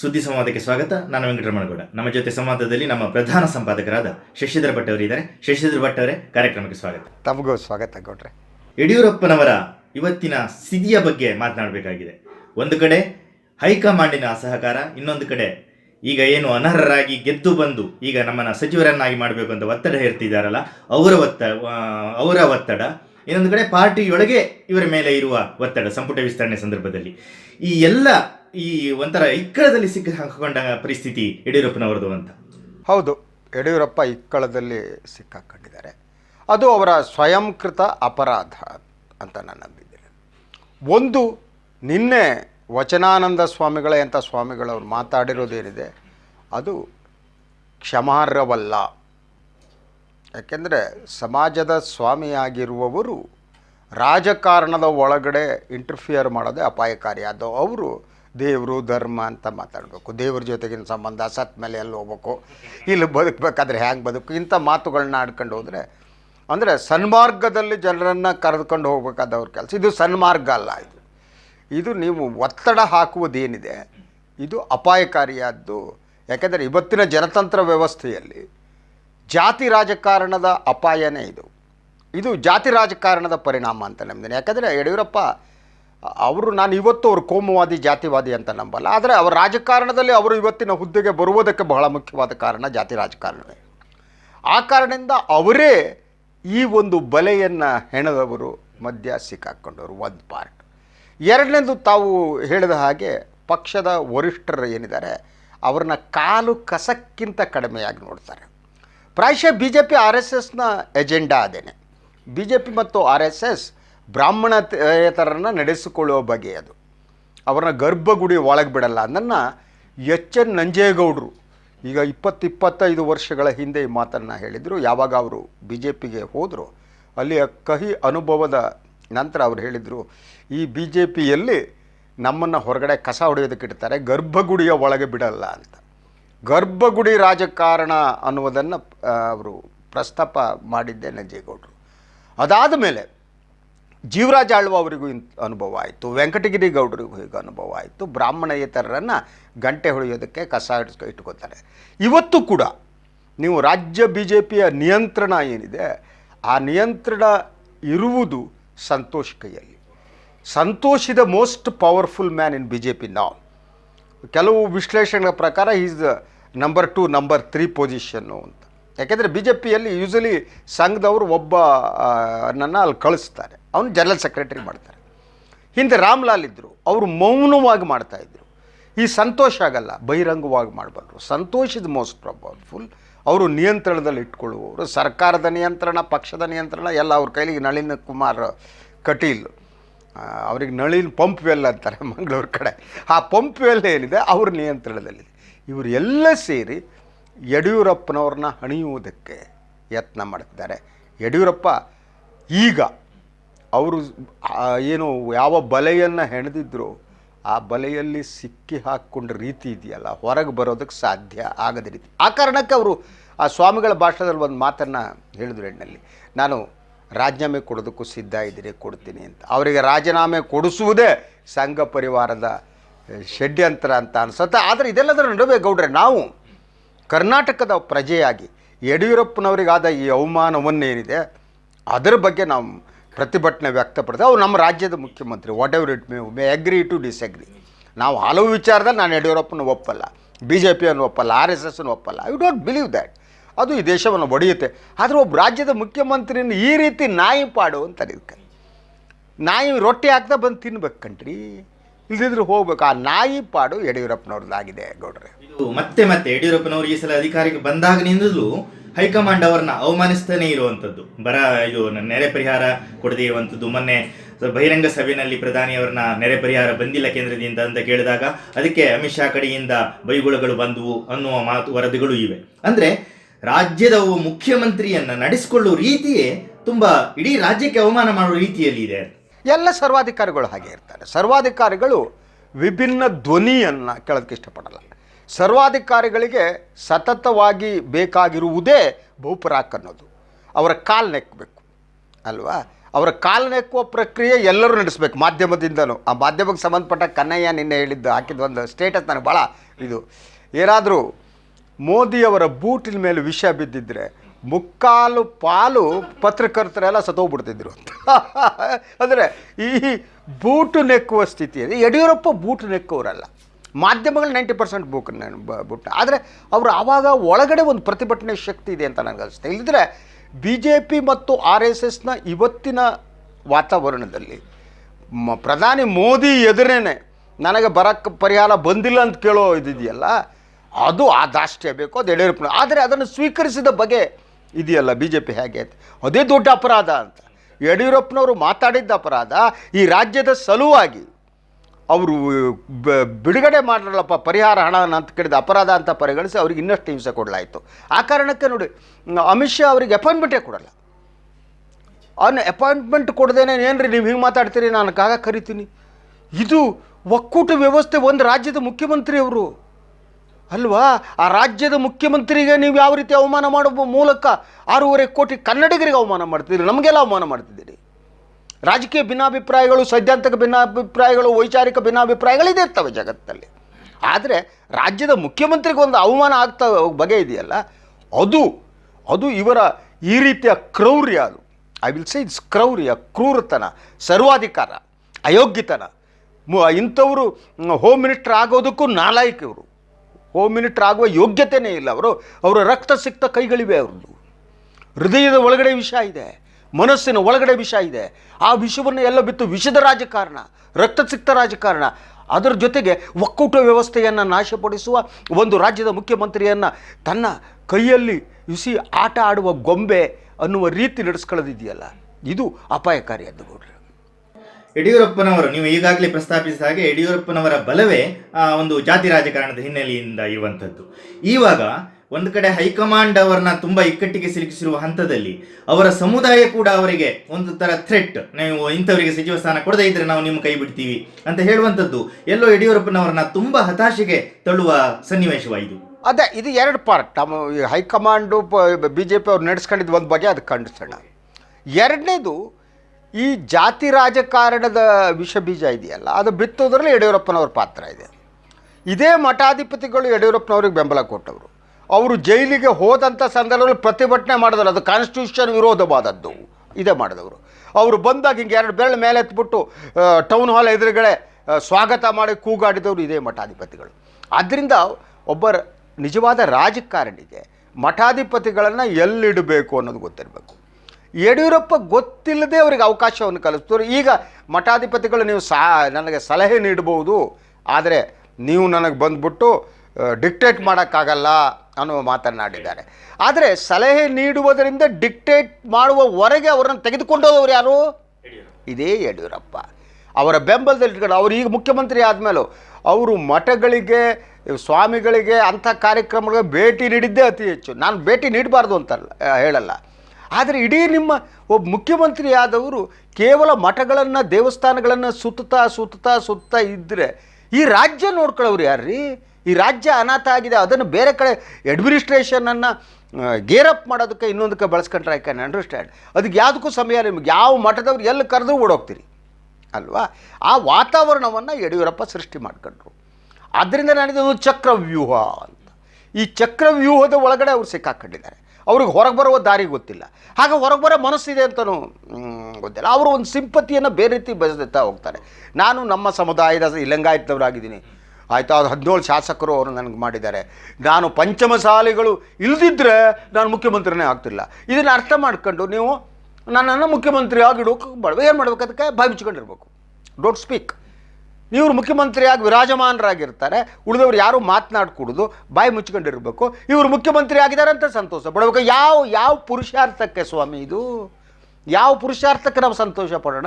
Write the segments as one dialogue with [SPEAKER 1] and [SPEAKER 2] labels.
[SPEAKER 1] ಸುದ್ದಿ ಸಂವಾದಕ್ಕೆ ಸ್ವಾಗತ. ನಾನು ವೆಂಕಟರಮಣಗೌಡ ನಮ್ಮ ಜೊತೆ ಸಂವಾದದಲ್ಲಿ ನಮ್ಮ ಪ್ರಧಾನ ಸಂಪಾದಕರಾದ ಶಶಿಧರ್ ಭಟ್ ಅವರಿದ್ದಾರೆ. ಶಶಿಧರ್ ಭಟ್ ಅವರೇ ಕಾರ್ಯಕ್ರಮಕ್ಕೆ ಸ್ವಾಗತ.
[SPEAKER 2] ತಮಗೂ ಸ್ವಾಗತ ಗೌಡ್ರೆ.
[SPEAKER 1] ಯಡಿಯೂರಪ್ಪನವರ ಇವತ್ತಿನ ಸ್ಥಿತಿಯ ಬಗ್ಗೆ ಮಾತನಾಡಬೇಕಾಗಿದೆ. ಒಂದು ಕಡೆ ಹೈಕಮಾಂಡಿನ ಅಸಹಕಾರ ಇನ್ನೊಂದು ಕಡೆ ಈಗ ಏನು ಅನರ್ಹರಾಗಿ ಗೆದ್ದು ಬಂದು ಈಗ ನಮ್ಮನ್ನು ಸಚಿವರನ್ನಾಗಿ ಮಾಡಬೇಕು ಅಂತ ಒತ್ತಡ ಹೇರ್ತಿದ್ದಾರಲ್ಲ ಅವರ ಒತ್ತ ಅವರ ಒತ್ತಡ. ಇನ್ನೊಂದು ಕಡೆ ಪಾರ್ಟಿಯೊಳಗೆ ಇವರ ಮೇಲೆ ಇರುವ ಒತ್ತಡ ಸಂಪುಟ ವಿಸ್ತರಣೆ ಸಂದರ್ಭದಲ್ಲಿ. ಈ ಎಲ್ಲ ಈ ಒಂಥರ ಇಕ್ಕಳದಲ್ಲಿ ಸಿಕ್ಕ ಹಾಕೊಂಡ ಪರಿಸ್ಥಿತಿ ಯಡಿಯೂರಪ್ಪನವರದು ಅಂತ.
[SPEAKER 2] ಹೌದು, ಯಡಿಯೂರಪ್ಪ ಇಕ್ಕಳದಲ್ಲಿ ಸಿಕ್ಕಾಕೊಂಡಿದ್ದಾರೆ ಅದು ಅವರ ಸ್ವಯಂಕೃತ ಅಪರಾಧ ಅಂತ ನಾನು ನಂಬಿದ್ದೇನೆ. ಒಂದು, ನಿನ್ನೆ ವಚನಾನಂದ ಸ್ವಾಮಿಗಳ ಎಂಥ ಸ್ವಾಮಿಗಳವರು ಮಾತಾಡಿರೋದೇನಿದೆ, ಅದು ಕ್ಷಮಾರ್ಹವಲ್ಲ. ಯಾಕೆಂದರೆ ಸಮಾಜದ ಸ್ವಾಮಿಯಾಗಿರುವವರು ರಾಜಕಾರಣದ ಒಳಗಡೆ ಇಂಟರ್ಫಿಯರ್ ಮಾಡೋದೇ ಅಪಾಯಕಾರಿ. ಅದು ಅವರು ದೇವರು ಧರ್ಮ ಅಂತ ಮಾತಾಡಬೇಕು. ದೇವ್ರ ಜೊತೆಗಿನ ಸಂಬಂಧ, ಸತ್ ಮೇಲೆ ಎಲ್ಲಿ ಹೋಗ್ಬೇಕು, ಇಲ್ಲಿ ಬದುಕಬೇಕಾದ್ರೆ ಹ್ಯಾಂಗೆ ಬದುಕು ಇಂಥ ಮಾತುಗಳನ್ನ ಆಡ್ಕೊಂಡು ಹೋದರೆ, ಅಂದರೆ ಸನ್ಮಾರ್ಗದಲ್ಲಿ ಜನರನ್ನು ಕರೆದುಕೊಂಡು ಹೋಗ್ಬೇಕಾದವ್ರ ಕೆಲಸ. ಇದು ಸನ್ಮಾರ್ಗ ಅಲ್ಲ ಇದು. ಇದು ನೀವು ಒತ್ತಡ ಹಾಕುವುದೇನಿದೆ, ಇದು ಅಪಾಯಕಾರಿಯಾದ್ದು. ಯಾಕೆಂದರೆ ಇವತ್ತಿನ ಜನತಂತ್ರ ವ್ಯವಸ್ಥೆಯಲ್ಲಿ ಜಾತಿ ರಾಜಕಾರಣದ ಅಪಾಯನೇ ಇದು. ಇದು ಜಾತಿ ರಾಜಕಾರಣದ ಪರಿಣಾಮ ಅಂತ ನಮ್ದೇನೆ ಯಾಕಂದರೆ ಯಡಿಯೂರಪ್ಪ ಅವರು ನಾನು ಇವತ್ತು ಅವರು ಕೋಮುವಾದಿ, ಜಾತಿವಾದಿ ಅಂತ ನಂಬಲ್ಲ. ಆದರೆ ಅವರ ರಾಜಕಾರಣದಲ್ಲಿ ಅವರು ಇವತ್ತಿನ ಹುದ್ದೆಗೆ ಬರುವುದಕ್ಕೆ ಬಹಳ ಮುಖ್ಯವಾದ ಕಾರಣ ಜಾತಿ ರಾಜಕಾರಣವೇ. ಆ ಕಾರಣದಿಂದ ಅವರೇ ಈ ಒಂದು ಬಲೆಯನ್ನು ಹೆಣದವರು ಮಧ್ಯ ಸಿಕ್ಕಾಕ್ಕೊಂಡವರು ಒಂದು ಪಾರ್ಟ್. ಎರಡನೇದು ತಾವು ಹೇಳಿದ ಹಾಗೆ ಪಕ್ಷದ ವರಿಷ್ಠರು ಏನಿದ್ದಾರೆ, ಅವ್ರನ್ನ ಕಾಲು ಕಸಕ್ಕಿಂತ ಕಡಿಮೆಯಾಗಿ ನೋಡ್ತಾರೆ. ಪ್ರಾಯಶಃ B J P R S S agenda ಅದೇನೆ. ಬಿ ಜೆ ಪಿ ಮತ್ತು ಆರ್ ಎಸ್ ಎಸ್ ಬ್ರಾಹ್ಮಣೇತರನ್ನು ನಡೆಸಿಕೊಳ್ಳುವ ಬಗೆ ಅದು. ಅವ್ರನ್ನ ಗರ್ಭಗುಡಿ ಒಳಗೆ ಬಿಡಲ್ಲ. ಅದನ್ನು ಎಚ್ ಎನ್ ನಂಜೇಗೌಡರು, ಈಗ ಇಪ್ಪತ್ತು ಇಪ್ಪತ್ತೈದು ವರ್ಷಗಳ ಹಿಂದೆ ಈ ಮಾತನ್ನು ಹೇಳಿದರು. ಯಾವಾಗ ಅವರು ಬಿ ಜೆ ಪಿಗೆ ಹೋದರು ಅಲ್ಲಿಯ ಕಹಿ ಅನುಭವದ ನಂತರ ಅವ್ರು ಹೇಳಿದರು, ಈ ಬಿ ಜೆ ಪಿಯಲ್ಲಿ ನಮ್ಮನ್ನು ಹೊರಗಡೆ ಕಸ ಹೊಡೆಯೋದಕ್ಕೆ ಇಡ್ತಾರೆ, ಗರ್ಭಗುಡಿಯ ಒಳಗೆ ಬಿಡಲ್ಲ ಅಂತ. ಗರ್ಭಗುಡಿ ರಾಜಕಾರಣ ಅನ್ನುವುದನ್ನು ಅವರು ಪ್ರಸ್ತಾಪ ಮಾಡಿದ್ದೆ ನಂಜೇಗೌಡರು. ಅದಾದ ಮೇಲೆ ಜೀವರಾಜ ಆಳ್ವ ಅವರಿಗೂ ಅನುಭವ ಆಯಿತು ವೆಂಕಟಗಿರಿ ಗೌಡರಿಗೂ ಈಗ ಅನುಭವ ಆಯಿತು, ಬ್ರಾಹ್ಮಣೇತರರನ್ನು ಗಂಟೆ ಹೊಡೆಯೋದಕ್ಕೆ ಕಸ ಇಟ್ಕೊ ಇಟ್ಕೋತಾರೆ. ಇವತ್ತು ಕೂಡ ನೀವು ರಾಜ್ಯ ಬಿ ಜೆ ಪಿಯ ನಿಯಂತ್ರಣ ಏನಿದೆ, ಆ ನಿಯಂತ್ರಣ ಇರುವುದು ಸಂತೋಷ್ ಕೈಯಲ್ಲಿ Santosh most powerful man in B J P ನಾವು. ಕೆಲವು ವಿಶ್ಲೇಷಣೆಗಳ ಪ್ರಕಾರ is number two, number three position ಅಂತ. ಯಾಕೆಂದರೆ ಬಿ ಜೆ ಪಿಯಲ್ಲಿ ಯೂಸಲಿ ಸಂಘದವರು ಒಬ್ಬ ನನ್ನ ಅಲ್ಲಿ ಕಳಿಸ್ತಾರೆ. ಅವನು ಜನರಲ್ ಸೆಕ್ರೆಟರಿ ಮಾಡ್ತಾರೆ. ಹಿಂದೆ ರಾಮ್ಲಾಲ್ ಇದ್ದರು ಅವರು ಮೌನವಾಗಿ ಮಾಡ್ತಾಯಿದ್ರು ಈ ಸಂತೋಷ ಆಗಲ್ಲ, ಬಹಿರಂಗವಾಗಿ ಮಾಡಬಾರ್ದು. Santosh is most powerful. ಅವರು ನಿಯಂತ್ರಣದಲ್ಲಿ ಇಟ್ಕೊಳ್ಳುವವರು, ಸರ್ಕಾರದ ನಿಯಂತ್ರಣ, ಪಕ್ಷದ ನಿಯಂತ್ರಣ, ಎಲ್ಲ ಅವ್ರ ಕೈಲಿಗೆ ನಳಿನ್ ಕುಮಾರ್ ಕಟೀಲ್. ಅವ್ರಿಗೆ ನಳಿನ್ ಪಂಪ್ ವೆಲ್ ಅಂತಾರೆ ಮಂಗಳೂರು ಕಡೆ. ಆ ಪಂಪ್ ವೆಲ್ ಏನಿದೆ, ಅವ್ರ ನಿಯಂತ್ರಣದಲ್ಲಿದೆ. ಇವರು ಎಲ್ಲ ಸೇರಿ ಯಡಿಯೂರಪ್ಪನವ್ರನ್ನ ಹಣಿಯುವುದಕ್ಕೆ ಯತ್ನ ಮಾಡ್ತಿದ್ದಾರೆ. ಯಡಿಯೂರಪ್ಪ ಈಗ ಅವರು ಏನು ಯಾವ ಬಲೆಯನ್ನು ಹೆಣೆದಿದ್ರು ಆ ಬಲೆಯಲ್ಲಿ ಸಿಕ್ಕಿ ಹಾಕ್ಕೊಂಡ ರೀತಿ ಇದೆಯಲ್ಲ, ಹೊರಗೆ ಬರೋದಕ್ಕೆ ಸಾಧ್ಯ ಆಗದ ರೀತಿ. ಆ ಕಾರಣಕ್ಕೆ ಅವರು ಆ ಸ್ವಾಮಿಗಳ ಭಾಷಣದಲ್ಲಿ ಒಂದು ಮಾತನ್ನು ಹೇಳಿದ್ರು ಹೆಣ್ಣಲ್ಲಿ. ನಾನು ರಾಜೀನಾಮೆ ಕೊಡೋದಕ್ಕೂ ಸಿದ್ಧ ಇದ್ದೀನಿ ಕೊಡ್ತೀನಿ ಅಂತ. ಅವರಿಗೆ ರಾಜೀನಾಮೆ ಕೊಡಿಸುವುದೇ ಸಂಘ ಪರಿವಾರದ ಷಡ್ಯಂತ್ರ ಅಂತ ಅನಿಸುತ್ತೆ. ಆದರೆ ಇದೆಲ್ಲದರ ನಡುವೆ ಗೌಡ್ರೆ, ನಾವು ಕರ್ನಾಟಕದ ಪ್ರಜೆಯಾಗಿ ಯಡಿಯೂರಪ್ಪನವರಿಗಾದ ಈ ಅವಮಾನವನ್ನೇನಿದೆ, ಅದರ ಬಗ್ಗೆ ನಾವು ಪ್ರತಿಭಟನೆ ವ್ಯಕ್ತಪಡಿಸಿದೆ. ಅವ್ರು ನಮ್ಮ ರಾಜ್ಯದ ಮುಖ್ಯಮಂತ್ರಿ. Whatever it may may agree to disagree ನಾವು ಹಲವು ವಿಚಾರದಲ್ಲಿ ನಾನು ಯಡಿಯೂರಪ್ಪನ ಒಪ್ಪಲ್ಲ. ಬಿ ಜೆ ಪಿಯನ್ನು ಒಪ್ಪಲ್ಲ. ಆರ್ ಎಸ್ ಎಸ್ನ ಒಪ್ಪಲ್ಲ. ಐ ಡೋಂಟ್ ಬಿಲೀವ್ ದ್ಯಾಟ್ ಅದು ಈ ದೇಶವನ್ನು ಒಡೆಯುತ್ತೆ. ಆದರೆ ಒಬ್ಬ ರಾಜ್ಯದ ಮುಖ್ಯಮಂತ್ರಿನ ಈ ರೀತಿ ನಾಯಿ ಪಾಡು ಅಂತ ಇದಕ್ಕೆ ನಾಯಿ ರೊಟ್ಟಿ ಹಾಕ್ತಾ ಬಂದು ತಿನ್ಬೇಕು ಕಣ್ರಿ ಇಲ್ದಿದ್ರೆ ಹೋಗ್ಬೇಕು. ಆ ನಾಯಿ ಪಾಡು ಯಡಿಯೂರಪ್ಪನವ್ರದ್ದಾಗಿದೆ ಗೌಡ್ರೆ.
[SPEAKER 1] ಇದು ಮತ್ತೆ ಮತ್ತೆ ಯಡಿಯೂರಪ್ಪನವರು ಈ ಸಲ ಅಧಿಕಾರಕ್ಕೆ ಬಂದಾಗನಿಂದಲೂ ಹೈಕಮಾಂಡ್ ಅವರನ್ನ ಅವಮಾನಿಸ್ತಾನೆ ಇರುವಂಥದ್ದು ಬರ, ಇದು ನೆರೆ ಪರಿಹಾರ ಕೊಡದೇ ಇರುವಂಥದ್ದು ಮೊನ್ನೆ ಬಹಿರಂಗ ಸಭೆಯಲ್ಲಿ ಪ್ರಧಾನಿ ಅವ್ರನ್ನ ನೆರೆ ಪರಿಹಾರ ಬಂದಿಲ್ಲ ಕೇಂದ್ರದಿಂದ ಅಂತ ಕೇಳಿದಾಗ ಅದಕ್ಕೆ ಅಮಿತ್ ಶಾ ಕಡೆಯಿಂದ ಬೈಗುಳಗಳು ಬಂದವು ಅನ್ನುವ ಮಾತು, ವರದಿಗಳು ಇವೆ. ಅಂದ್ರೆ ರಾಜ್ಯದ ಮುಖ್ಯಮಂತ್ರಿಯನ್ನ ನಡೆಸಿಕೊಳ್ಳುವ ರೀತಿಯೇ ತುಂಬಾ ಇಡೀ ರಾಜ್ಯಕ್ಕೆ ಅವಮಾನ ಮಾಡುವ ರೀತಿಯಲ್ಲಿ ಇದೆ
[SPEAKER 2] ಎಲ್ಲ ಸರ್ವಾಧಿಕಾರಿಗಳು ಹಾಗೆ ಇರ್ತಾರೆ. ಸರ್ವಾಧಿಕಾರಿಗಳು ವಿಭಿನ್ನ ಧ್ವನಿಯನ್ನು ಕೇಳೋದಕ್ಕೆ ಇಷ್ಟಪಡಲ್ಲ. ಸರ್ವಾಧಿಕಾರಿಗಳಿಗೆ ಸತತವಾಗಿ ಬೇಕಾಗಿರುವುದೇ ಬಹುಪರಾಕ್ ಅನ್ನೋದು. ಅವರ ಕಾಲು ನೆಕ್ಕಬೇಕು ಅಲ್ವಾ? ಅವರ ಕಾಲು ನೆಕ್ಕುವ ಪ್ರಕ್ರಿಯೆ ಎಲ್ಲರೂ ನಡೆಸಬೇಕು ಮಾಧ್ಯಮದಿಂದನೂ. ಆ ಮಾಧ್ಯಮಕ್ಕೆ ಸಂಬಂಧಪಟ್ಟ ಕನ್ನಯ್ಯ ನಿನ್ನೆ ಹೇಳಿದ್ದು ಹಾಕಿದ ಒಂದು ಸ್ಟೇಟಸ್ ನನಗೆ ಭಾಳ ಇದು. ಏನಾದರೂ ಮೋದಿಯವರ ಬೂಟಿನ ಮೇಲೆ ವಿಷ ಬಿದ್ದಿದ್ರೆ ಮುಕ್ಕಾಲು ಪಾಲು ಪತ್ರಕರ್ತರೆಲ್ಲ ಸತ್ತೋಗ್ಬಿಡ್ತಿದ್ರು ಅಂತ. ಅಂದರೆ ಈ ಬೂಟು ನೆಕ್ಕುವ ಸ್ಥಿತಿಯಲ್ಲಿ ಯಡಿಯೂರಪ್ಪ ಬೂಟು ನೆಕ್ಕುವರಲ್ಲ ಮಾಧ್ಯಮಗಳು ನೈಂಟಿ ಪರ್ಸೆಂಟ್ ಬುಕ್ ಬಿಟ್ಟು. ಆದರೆ ಅವರು ಆವಾಗ ಒಳಗಡೆ ಒಂದು ಪ್ರತಿಭಟನೆ ಶಕ್ತಿ ಇದೆ ಅಂತ ನನಗೆ ಅನಿಸುತ್ತೆ. ಇಲ್ಲದ್ರೆ ಬಿ ಜೆ ಪಿ ಮತ್ತು ಆರ್ ಎಸ್ ಎಸ್ನ ಇವತ್ತಿನ ವಾತಾವರಣದಲ್ಲಿ ಮ ಪ್ರಧಾನಿ ಮೋದಿ ಎದುರೇನೆ ನನಗೆ ಬರಕ್ಕೆ ಪರಿಹಾರ ಬಂದಿಲ್ಲ ಅಂತ ಕೇಳೋ ಇದಿದೆಯಲ್ಲ, ಅದು ಆ ದಾಷ್ಟ್ಯ ಬೇಕು, ಅದು ಯಡಿಯೂರಪ್ಪನ ಆದರೆ ಅದನ್ನು ಸ್ವೀಕರಿಸಿದ ಬಗೆ ಇದೆಯಲ್ಲ ಬಿ ಜೆ ಪಿ ಹೇಗೆ ಅದೇ ದೊಡ್ಡ ಅಪರಾಧ ಅಂತ. ಯಡಿಯೂರಪ್ಪನವರು ಮಾತಾಡಿದ್ದ ಅಪರಾಧ ಈ ರಾಜ್ಯದ ಸಲುವಾಗಿ ಅವರು ಬಿಡುಗಡೆ ಮಾಡಲಪ್ಪ ಪರಿಹಾರ ಹಣ ಅಂತ ಕೇಳಿದ ಅಪರಾಧ ಅಂತ ಪರಿಗಣಿಸಿ ಅವ್ರಿಗೆ ಇನ್ನಷ್ಟು ಹಿಂಸೆ ಕೊಡಲಾಯಿತು. ಆ ಕಾರಣಕ್ಕೆ ನೋಡಿ, ಅಮಿತ್ ಶಾ ಅವರಿಗೆ ಅಪಾಯಿಂಟ್ಮೆಂಟೇ ಕೊಡಲ್ಲ. ಅವ್ನ ಅಪಾಯಿಂಟ್ಮೆಂಟ್ ಕೊಡ್ದೇನೆ ಏನ್ರಿ ನೀವು ಹಿಂಗೆ ಮಾತಾಡ್ತೀರಿ? ನಾನು ಕಾಗ ಕರಿತೀನಿ. ಇದು ಒಕ್ಕೂಟ ವ್ಯವಸ್ಥೆ ಒಂದು ರಾಜ್ಯದ ಮುಖ್ಯಮಂತ್ರಿ ಅವರು. ಅಲ್ವಾ? ಆ ರಾಜ್ಯದ ಮುಖ್ಯಮಂತ್ರಿಗೆ ನೀವು ಯಾವ ರೀತಿ ಅವಮಾನ ಮಾಡುವ ಮೂಲಕ ಆರೂವರೆ ಕೋಟಿ ಕನ್ನಡಿಗರಿಗೆ ಅವಮಾನ ಮಾಡ್ತಿದ್ದೀರಿ? ನಮಗೆಲ್ಲ ಅವಮಾನ ಮಾಡ್ತಿದ್ದೀರಿ. ರಾಜಕೀಯ ಭಿನ್ನಾಭಿಪ್ರಾಯಗಳು, ಸೈದ್ಧಾಂತಿಕ ಭಿನ್ನಾಭಿಪ್ರಾಯಗಳು, ವೈಚಾರಿಕ ಭಿನ್ನಾಭಿಪ್ರಾಯಗಳು ಇದೇ ಇರ್ತವೆ ಜಗತ್ತಲ್ಲಿ. ಆದರೆ ರಾಜ್ಯದ ಮುಖ್ಯಮಂತ್ರಿಗೆ ಒಂದು ಅವಮಾನ ಆಗ್ತಾ ಬಗೆ ಇದೆಯಲ್ಲ, ಅದು ಅದು ಇವರ ಈ ರೀತಿಯ ಕ್ರೌರ್ಯ ಅದು. ಐ ವಿಲ್ ಸೇ ಇಟ್ಸ್ ಕ್ರೌರ್ಯ, ಕ್ರೂರತನ, ಸರ್ವಾಧಿಕಾರ, ಅಯೋಗ್ಯತನ. ಇಂಥವರು, ಹೋಮ್ ಮಿನಿಸ್ಟರ್ ಆಗೋದಕ್ಕೂ ನಾಲಾಯಕ ಇವರು. ಹೋಮ್ ಮಿನಿಸ್ಟರ್ ಆಗುವ ಯೋಗ್ಯತೆಯೇ ಇಲ್ಲ ಅವರು. ಅವರ ರಕ್ತ ಸಿಕ್ತ ಕೈಗಳಿವೆ ಅವ್ರದ್ದು. ಹೃದಯದ ಒಳಗಡೆ ವಿಷ ಇದೆ. ಮನಸ್ಸಿನ ಒಳಗಡೆ ವಿಷ ಇದೆ. ಆ ವಿಷವನ್ನು ಎಲ್ಲ ಬಿತ್ತು ವಿಷದ ರಾಜಕಾರಣ ರಕ್ತಸಿಕ್ತ ರಾಜಕಾರಣ. ಅದರ ಜೊತೆಗೆ ಒಕ್ಕೂಟ ವ್ಯವಸ್ಥೆಯನ್ನು ನಾಶಪಡಿಸುವ ಒಂದು ರಾಜ್ಯದ ಮುಖ್ಯಮಂತ್ರಿಯನ್ನು ತನ್ನ ಕೈಯಲ್ಲಿ ಇಸಿ ಆಟ ಆಡುವ ಗೊಂಬೆ ಅನ್ನುವ ರೀತಿ ನಡೆಸ್ಕೊಳ್ಳೋದಿದೆಯಲ್ಲ? ಇದು ಅಪಾಯಕಾರಿಯಾದ್ದು ಗೌಡ್ರೆ
[SPEAKER 1] ಯಡಿಯೂರಪ್ಪನವರು ನೀವು ಈಗಾಗಲೇ ಪ್ರಸ್ತಾಪಿಸಿದ ಹಾಗೆ ಯಡಿಯೂರಪ್ಪನವರ ಬಲವೇ ಆ, ಒಂದು ಜಾತಿ ರಾಜಕಾರಣದ ಹಿನ್ನೆಲೆಯಿಂದ ಇರುವಂಥದ್ದು. ಈವಾಗ ಒಂದು ಕಡೆ ಹೈಕಮಾಂಡ್ ಅವರನ್ನ ತುಂಬಾ ಇಕ್ಕಟ್ಟಿಗೆ ಸಿಲುಕಿಸಿರುವ ಹಂತದಲ್ಲಿ ಅವರ ಸಮುದಾಯ ಕೂಡ ಅವರಿಗೆ ಒಂದು ತರ ಥ್ರೆಟ್ ನೀವು ಇಂಥವರಿಗೆ ಸಚಿವ ಸ್ಥಾನ ಕೊಡದೇ ಇದ್ರೆ ನಾವು ನಿಮ್ಮ ಕೈ ಬಿಡ್ತೀವಿ ಅಂತ ಹೇಳುವಂಥದ್ದು ಎಲ್ಲೋ ಯಡಿಯೂರಪ್ಪನವರನ್ನ ತುಂಬಾ ಹತಾಶೆಗೆ ತಳ್ಳುವ ಸನ್ನಿವೇಶವಾಯಿತು.
[SPEAKER 2] ಅದೇ ಇದು ಎರಡು ಪಾರ್ಟ್ ನಮ್ಮ ಹೈಕಮಾಂಡು ಬಿ ಜೆ ಪಿ ಅವ್ರು ನಡೆಸ್ಕೊಂಡಿದ್ದು ಒಂದು ಬಗೆ ಅದು ಖಂಡಿಸೋಣ. ಎರಡನೇದು ಈ ಜಾತಿ ರಾಜಕಾರಣದ ವಿಷ ಬೀಜ ಇದೆಯಲ್ಲ, ಅದು ಬಿತ್ತೋದ್ರಲ್ಲಿ ಯಡಿಯೂರಪ್ಪನವ್ರ ಪಾತ್ರ ಇದೆ. ಇದೇ ಮಠಾಧಿಪತಿಗಳು ಯಡಿಯೂರಪ್ಪನವ್ರಿಗೆ ಬೆಂಬಲ ಕೊಟ್ಟವರು. ಅವರು ಜೈಲಿಗೆ ಹೋದಂಥ ಸಂದರ್ಭದಲ್ಲಿ ಪ್ರತಿಭಟನೆ ಮಾಡಿದ್ರು, ಅದು ಕಾನ್ಸ್ಟಿಟ್ಯೂಷನ್ ವಿರೋಧವಾದದ್ದು, ಇದೇ ಮಾಡಿದವರು. ಅವರು ಬಂದಾಗ ಹಿಂಗೆ ಎರಡು ಬೆರಳು ಮೇಲೆ ಎತ್ಬಿಟ್ಟು ಟೌನ್ ಹಾಲ್ ಎದುರುಗಡೆ ಸ್ವಾಗತ ಮಾಡಿ ಕೂಗಾಡಿದವರು ಇದೇ ಮಠಾಧಿಪತಿಗಳು. ಆದ್ದರಿಂದ ಒಬ್ಬ ರ- ನಿಜವಾದ ರಾಜಕಾರಣಿಗೆ ಮಠಾಧಿಪತಿಗಳನ್ನು ಎಲ್ಲಿಡಬೇಕು ಅನ್ನೋದು ಗೊತ್ತಿರಬೇಕು. ಯಡಿಯೂರಪ್ಪ ಗೊತ್ತಿಲ್ಲದೆ ಅವರಿಗೆ ಅವಕಾಶವನ್ನು ಕಲಿಸ್ತಾರೆ. ಈಗ ಮಠಾಧಿಪತಿಗಳು ನೀವು ಸಾ, ನನಗೆ ಸಲಹೆ ನೀಡಬಹುದು ಆದರೆ ನೀವು ನನಗೆ ಬಂದ್ಬಿಟ್ಟು ಡಿಕ್ಟೇಟ್ ಮಾಡೋಕ್ಕಾಗಲ್ಲ ಅನ್ನುವ ಮಾತನ್ನಾಡಿದ್ದಾರೆ. ಆದರೆ ಸಲಹೆ ನೀಡುವುದರಿಂದ ಡಿಕ್ಟೇಟ್ ಮಾಡುವವರೆಗೆ ಅವರನ್ನು ತೆಗೆದುಕೊಂಡೋದವ್ರು ಯಾರು? ಇದೇ ಯಡಿಯೂರಪ್ಪ. ಅವರ ಬೆಂಬಲದಲ್ಲಿ ಇಟ್ಕೊಂಡು, ಅವರು ಈಗ ಮುಖ್ಯಮಂತ್ರಿ ಆದಮೇಲೂ ಅವರು ಮಠಗಳಿಗೆ, ಸ್ವಾಮಿಗಳಿಗೆ ಅಂಥ ಕಾರ್ಯಕ್ರಮಗಳಿಗೆ ಭೇಟಿ ನೀಡಿದ್ದೇ ಅತಿ ಹೆಚ್ಚು. ನಾನು ಭೇಟಿ ನೀಡಬಾರ್ದು ಅಂತಲ್ಲ, ಹೇಳಲ್ಲ. ಆದರೆ ಇಡೀ ನಿಮ್ಮ ಒಬ್ಬ ಮುಖ್ಯಮಂತ್ರಿ ಆದವರು ಕೇವಲ ಮಠಗಳನ್ನು, ದೇವಸ್ಥಾನಗಳನ್ನು ಸುತ್ತಾ ಸುತ್ತಾ ಸುತ್ತಾ ಇದ್ದರೆ ಈ ರಾಜ್ಯ ನೋಡ್ಕೊಳ್ಳೋರು ಯಾರ್ರೀ? ಈ ರಾಜ್ಯ ಅನಾಥ ಆಗಿದೆ, ಅದನ್ನು ಬೇರೆ ಕಡೆ ಅಡ್ಮಿನಿಸ್ಟ್ರೇಷನನ್ನು ಗೇರಪ್ ಮಾಡೋದಕ್ಕೆ ಇನ್ನೊಂದಕ್ಕೆ ಬಳಸ್ಕೊಂಡ್ರೆ ಐ ಕ್ಯಾನ್ ಅಂಡರ್ಸ್ಟ್ಯಾಂಡ್. ಅದಕ್ಕೆ ಯಾವುದಕ್ಕೂ ಸಮಯ ನಿಮ್ಗೆ, ಯಾವ ಮಠದವ್ರು ಎಲ್ಲಿ ಕರೆದು ಓಡೋಗ್ತೀರಿ. ಅಲ್ವಾ? ಆ ವಾತಾವರಣವನ್ನು ಯಡಿಯೂರಪ್ಪ ಸೃಷ್ಟಿ ಮಾಡ್ಕೊಂಡ್ರು. ಆದ್ದರಿಂದ ನಾನಿದೊಂದು ಚಕ್ರವ್ಯೂಹ ಅಂತ. ಈ ಚಕ್ರವ್ಯೂಹದ ಒಳಗಡೆ ಅವ್ರು ಸಿಕ್ಕಾಕೊಂಡಿದ್ದಾರೆ. ಅವ್ರಿಗೆ ಹೊರಗೆ ಬರುವ ದಾರಿ ಗೊತ್ತಿಲ್ಲ. ಹಾಗೆ ಹೊರಗೆ ಬರೋ ಮನಸ್ಸಿದೆ ಅಂತಲೂ ಗೊತ್ತಿಲ್ಲ. ಅವರು ಒಂದು ಸಿಂಪತಿಯನ್ನು ಬೇರೆ ರೀತಿ ಬೆಳೆಸ್ತಾ ಹೋಗ್ತಾರೆ. ನಾನು ನಮ್ಮ ಸಮುದಾಯದ ಲಿಂಗಾಯತದವರಾಗಿದ್ದೀನಿ ಆಯಿತಾ, ಅದು ಹದಿನೇಳು ಶಾಸಕರು ಅವರು ನನಗೆ ಮಾಡಿದ್ದಾರೆ. ನಾನು ಪಂಚಮಸಾಲಿಗಳು ಇಲ್ದಿದ್ರೆ ನಾನು ಮುಖ್ಯಮಂತ್ರಿನೇ ಆಗ್ತಿಲ್ಲ. ಇದನ್ನು ಅರ್ಥ ಮಾಡ್ಕೊಂಡು ನೀವು ನನ್ನನ್ನು ಮುಖ್ಯಮಂತ್ರಿ ಆಗಿಡೋಕೆ ಏನು ಮಾಡ್ಬೇಕು? ಅದಕ್ಕೆ ಭಾವಿಸ್ಕೊಂಡಿರ್ಬೇಕು. ಡೋಂಟ್ ಸ್ಪೀಕ್ ಇವರು ಮುಖ್ಯಮಂತ್ರಿಯಾಗಿ ವಿರಾಜಮಾನರಾಗಿರ್ತಾರೆ. ಉಳಿದವರು ಯಾರು ಮಾತನಾಡ್ಕೂಡುದು ಬಾಯಿ ಮುಚ್ಕೊಂಡಿರಬೇಕು. ಇವರು ಮುಖ್ಯಮಂತ್ರಿ ಆಗಿದ್ದಾರೆ ಅಂತ ಸಂತೋಷ ಪಡಬೇಕು. ಯಾವ ಯಾವ ಪುರುಷಾರ್ಥಕ್ಕೆ ಸ್ವಾಮಿ ಇದು? ಯಾವ ಪುರುಷಾರ್ಥಕ್ಕೆ ನಾವು ಸಂತೋಷ ಪಡೋಣ?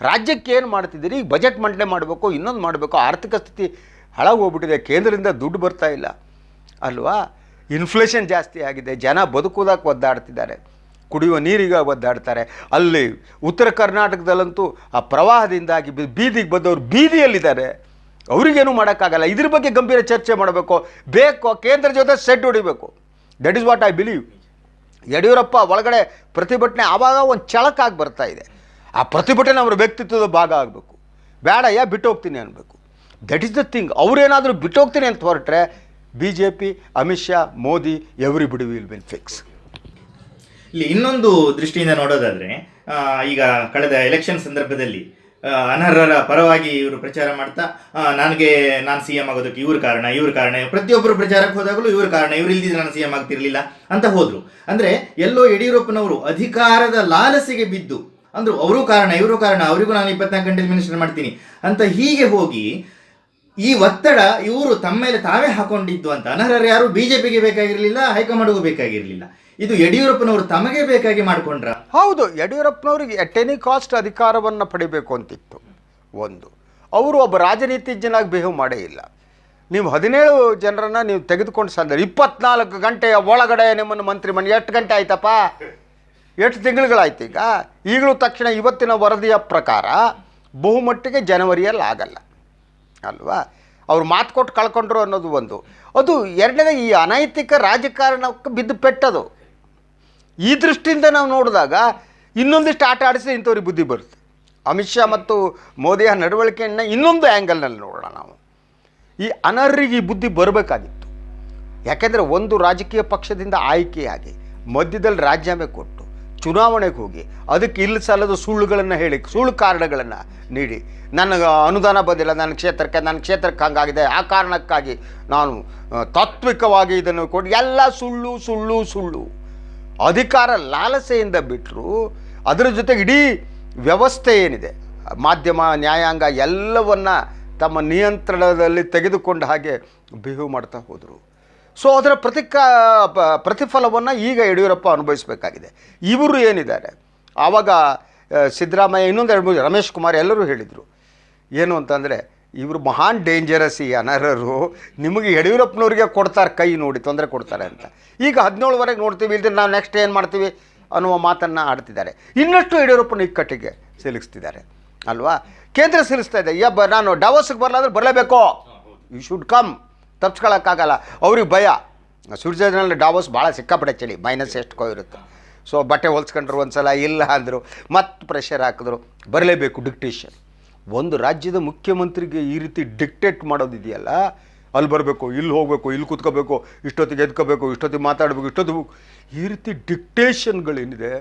[SPEAKER 2] ರಾಜ್ಯಕ್ಕೆ ಏನು ಮಾಡ್ತಿದ್ದೀರಿ? ಈಗ ಬಜೆಟ್ ಮಂಡನೆ ಮಾಡಬೇಕು, ಇನ್ನೊಂದು ಮಾಡಬೇಕು. ಆರ್ಥಿಕ ಸ್ಥಿತಿ ಹಾಳಾಗೋಗ್ಬಿಟ್ಟಿದೆ. ಕೇಂದ್ರದಿಂದ ದುಡ್ಡು ಬರ್ತಾ ಇಲ್ಲ. ಅಲ್ವಾ? ಇನ್ಫ್ಲೇಷನ್ ಜಾಸ್ತಿ ಆಗಿದೆ. ಜನ ಬದುಕೋದಕ್ಕೆ ಒದ್ದಾಡ್ತಿದ್ದಾರೆ. ಕುಡಿಯುವ ನೀರಿಗೆ ಒದ್ದಾಡ್ತಾರೆ. ಅಲ್ಲಿ ಉತ್ತರ ಕರ್ನಾಟಕದಲ್ಲಂತೂ ಆ ಪ್ರವಾಹದಿಂದಾಗಿ ಬೀದಿಗೆ ಬಂದವರು ಬೀದಿಯಲ್ಲಿದ್ದಾರೆ. ಅವರಿಗೇನು ಮಾಡೋಕ್ಕಾಗಲ್ಲ. ಇದ್ರ ಬಗ್ಗೆ ಗಂಭೀರ ಚರ್ಚೆ ಮಾಡಬೇಕು. ಬೇಕು ಕೇಂದ್ರ ಜೊತೆ ಸೆಟ್ ಹೊಡಿಬೇಕು. That is what I believe Yediyurappa ಒಳಗಡೆ ಪ್ರತಿಭಟನೆ ಆವಾಗ ಒಂದು ಚಳಕಾಗಿ ಬರ್ತಾ ಇದೆ. ಆ ಪ್ರತಿಭಟನೆ ಅವರ ವ್ಯಕ್ತಿತ್ವದ ಭಾಗ ಆಗಬೇಕು. ಬೇಡಯ್ಯ ಬಿಟ್ಟು ಹೋಗ್ತೀನಿ ಅನ್ನಬೇಕು ದಟ್ ಈಸ್ ದ ಥಿಂಗ್ ಅವರೇನಾದರೂ ಬಿಟ್ಟು ಹೋಗ್ತೀನಿ ಅಂತ ಹೊರಟ್ರೆ B J P Amit Shah, Modi everybody will been fix
[SPEAKER 1] ಇಲ್ಲಿ ಇನ್ನೊಂದು ದೃಷ್ಟಿಯಿಂದ ನೋಡೋದಾದ್ರೆ ಈಗ ಕಳೆದ ಎಲೆಕ್ಷನ್ ಸಂದರ್ಭದಲ್ಲಿ ಅನರ್ಹರ ಪರವಾಗಿ ಇವರು ಪ್ರಚಾರ ಮಾಡ್ತಾ ನನಗೆ, ನಾನು ಸಿ ಎಂ ಆಗೋದಕ್ಕೆ ಇವ್ರ ಕಾರಣ ಇವ್ರ ಕಾರಣ, ಪ್ರತಿಯೊಬ್ಬರು ಪ್ರಚಾರಕ್ಕೆ ಹೋದಾಗಲೂ ಇವ್ರ ಕಾರಣ, ಇವ್ರು ಇಲ್ದಿದ್ರೆ ನಾನು ಸಿ ಎಂ ಆಗ್ತಿರ್ಲಿಲ್ಲ ಅಂತ ಹೋದ್ರು. ಅಂದ್ರೆ ಎಲ್ಲೋ ಯಡಿಯೂರಪ್ಪನವರು ಅಧಿಕಾರದ ಲಾಲಸೆಗೆ ಬಿದ್ದು, ಅಂದ್ರು ಅವರು ಕಾರಣ, ಇವರು ಕಾರಣ, ಅವರಿಗೂ ನಾನು ಇಪ್ಪತ್ನಾಲ್ಕು ಗಂಟೆ ಮಿನಿಸ್ಟರ್ ಮಾಡ್ತೀನಿ ಅಂತ ಹೀಗೆ ಹೋಗಿ ಈ ಒತ್ತಡ ಇವರು ತಮ್ಮ ಮೇಲೆ ತಾವೇ ಹಾಕೊಂಡಿದ್ದು ಅಂತ ಅನರ್ಹರು ಯಾರು ಬಿಜೆಪಿಗೆ ಬೇಕಾಗಿರಲಿಲ್ಲ, ಹೈಕಮಾಂಡ್ಗೂ ಬೇಕಾಗಿರಲಿಲ್ಲ. ಇದು ಯಡಿಯೂರಪ್ಪನವರು ತಮಗೆ ಬೇಕಾಗಿ ಮಾಡ್ಕೊಂಡ್ರ.
[SPEAKER 2] ಹೌದು, ಯಡಿಯೂರಪ್ಪನವರಿಗೆ ಎಟ್ ಎನಿ ಕಾಸ್ಟ್ ಅಧಿಕಾರವನ್ನು ಪಡಿಬೇಕು ಅಂತಿತ್ತು. ಒಂದು. ಅವರು ಒಬ್ಬ ರಾಜನೀತಿಜ್ಞನಾಗಿ ಬಿಹೇವ್ ಮಾಡೇ ಇಲ್ಲ. ನೀವು ಹದಿನೇಳು ಜನರನ್ನು ನೀವು ತೆಗೆದುಕೊಂಡು ಸಂದರ್ಭ, ಇಪ್ಪತ್ನಾಲ್ಕು ಗಂಟೆಯ ಒಳಗಡೆ ನಿಮ್ಮನ್ನು ಮಂತ್ರಿ ಮನೆ, ಎಷ್ಟು ಗಂಟೆ ಆಯ್ತಪ್ಪ? ಎಷ್ಟು ತಿಂಗಳುಗಳಾಯ್ತು ಈಗ? ಈಗಲೂ ತಕ್ಷಣ ಇವತ್ತಿನ ವರದಿಯ ಪ್ರಕಾರ ಬಹುಮಟ್ಟಿಗೆ ಜನವರಿಯಲ್ಲಿ ಆಗಲ್ಲ ಅಲ್ವಾ? ಅವ್ರು ಮಾತು ಕೊಟ್ಟು ಕಳ್ಕೊಂಡ್ರು ಅನ್ನೋದು ಒಂದು. ಅದು ಎರಡನೇದಾಗಿ ಈ ಅನೈತಿಕ ರಾಜಕಾರಣಕ್ಕೆ ಬಿದ್ದು ಪೆಟ್ಟದು. ಈ ದೃಷ್ಟಿಯಿಂದ ನಾವು ನೋಡಿದಾಗ ಇನ್ನೊಂದಿಷ್ಟು ಆಟ ಆಡಿಸಿ ಇಂಥವ್ರಿಗೆ ಬುದ್ಧಿ ಬರುತ್ತೆ. ಅಮಿತ್ ಶಾ ಮತ್ತು ಮೋದಿಯ ನಡವಳಿಕೆಯನ್ನು ಇನ್ನೊಂದು ಆ್ಯಂಗಲ್ನಲ್ಲಿ ನೋಡೋಣ ನಾವು. ಈ ಅನರ್ಹರಿಗೆ ಈ ಬುದ್ಧಿ ಬರಬೇಕಾಗಿತ್ತು. ಯಾಕೆಂದರೆ ಒಂದು ರಾಜಕೀಯ ಪಕ್ಷದಿಂದ ಆಯ್ಕೆಯಾಗಿ ಮಧ್ಯದಲ್ಲಿ ರಾಜೀನಾಮೆ ಕೊಟ್ಟು ಚುನಾವಣೆಗೆ ಹೋಗಿ, ಅದಕ್ಕೆ ಇಲ್ಲಿ ಸಲ್ಲದ ಸುಳ್ಳುಗಳನ್ನು ಹೇಳಿ, ಸುಳ್ಳು ಕಾರಣಗಳನ್ನು ನೀಡಿ. ನನಗೆ ಅನುದಾನ ಬಂದಿಲ್ಲ, ನನ್ನ ಕ್ಷೇತ್ರಕ್ಕೆ ನನ್ನ ಕ್ಷೇತ್ರಕ್ಕೆ ಹಂಗಾಗಿದೆ, ಆ ಕಾರಣಕ್ಕಾಗಿ ನಾನು ತಾತ್ವಿಕವಾಗಿ ಇದನ್ನು ಕೊಡಿ. ಎಲ್ಲ ಸುಳ್ಳು ಸುಳ್ಳು ಸುಳ್ಳು. ಅಧಿಕಾರ ಲಾಲಸೆಯಿಂದ ಬಿಟ್ಟರು ಅದರ ಜೊತೆಗೆ ಇಡೀ ವ್ಯವಸ್ಥೆ ಏನಿದೆ, ಮಾಧ್ಯಮ, ನ್ಯಾಯಾಂಗ ಎಲ್ಲವನ್ನು ತಮ್ಮ ನಿಯಂತ್ರಣದಲ್ಲಿ ತೆಗೆದುಕೊಂಡ ಹಾಗೆ ಬಿಹೇವ್ ಮಾಡ್ತಾ ಹೋದರು. ಸೊ ಅದರ ಪ್ರತಿಕ ಪ್ರತಿಫಲವನ್ನು ಈಗ ಯಡಿಯೂರಪ್ಪ ಅನುಭವಿಸಬೇಕಾಗಿದೆ. ಇವರು ಏನಿದ್ದಾರೆ? ಆವಾಗ ಸಿದ್ದರಾಮಯ್ಯ, ಇನ್ನೊಂದು ಎರಡು ರಮೇಶ್ ಕುಮಾರ್ ಎಲ್ಲರೂ ಹೇಳಿದರು. ಏನು ಅಂತಂದರೆ, ಇವರು ಮಹಾನ್ ಡೇಂಜರಸ್ ಈ ಅನರ್ಹರು. ನಿಮಗೆ ಯಡಿಯೂರಪ್ಪನವ್ರಿಗೆ ಕೊಡ್ತಾರೆ, ಕೈ ನೋಡಿ, ತೊಂದರೆ ಕೊಡ್ತಾರೆ ಅಂತ. ಈಗ ಹದಿನೇಳುವರೆಗೆ ನೋಡ್ತೀವಿ ಇಲ್ದ್ರೆ ನಾವು ನೆಕ್ಸ್ಟ್ ಏನು ಮಾಡ್ತೀವಿ ಅನ್ನುವ ಮಾತನ್ನು ಆಡ್ತಿದ್ದಾರೆ. ಇನ್ನಷ್ಟು ಯಡಿಯೂರಪ್ಪನ ಇಕ್ಕಟ್ಟಿಗೆ ಸಿಲುಕಿಸ್ತಿದ್ದಾರೆ. ಅಲ್ವಾ? ಕೇಂದ್ರ ಸಿಲಿಸ್ತಾ ಇದೆ. ಬ, ನಾನು ಡಾವೋಸ್ಗೆ ಬರಲಾದ್ರೆ ಬರಲೇಬೇಕು. ಯು ಶುಡ್ ಕಮ್ ತಪ್ಸ್ಕೊಳಕ್ಕಾಗಲ್ಲ. ಅವ್ರಿಗೆ ಭಯ. ಸ್ವಿಟ್ಜರ್ಲ್ಯಾಂಡ್ ಡಾವೋಸ್ ಭಾಳ ಸಿಕ್ಕಾಪಟ್ಟೆ ಚಳಿ. ಮೈನಸ್ ಎಷ್ಟಕ್ಕೋ ಇರುತ್ತೆ. ಸೊ ಬಟ್ಟೆ ಹೊಲ್ಸ್ಕೊಂಡ್ರು ಒಂದು ಸಲ ಇಲ್ಲ ಅಂದರು, ಮತ್ತೆ ಪ್ರೆಷರ್ ಹಾಕಿದ್ರು. ಬರಲೇಬೇಕು ಡಿಕ್ಟೇಷನ್ ಒಂದು ರಾಜ್ಯದ ಮುಖ್ಯಮಂತ್ರಿಗೆ ಈ ರೀತಿ ಡಿಕ್ಟೇಟ್ ಮಾಡೋದಿದೆಯಲ್ಲ, ಅಲ್ಲಿ ಬರಬೇಕು, ಇಲ್ಲಿ ಹೋಗಬೇಕು, ಇಲ್ಲಿ ಕೂತ್ಕೋಬೇಕು, ಇಷ್ಟೊತ್ತಿಗೆ ಎದ್ಕೋಬೇಕು, ಇಷ್ಟೊತ್ತಿಗೆ ಮಾತಾಡಬೇಕು, ಇಷ್ಟೊತ್ತಿಗೆ ಈ ರೀತಿ ಡಿಕ್ಟೇಷನ್ಗಳೇನಿದೆ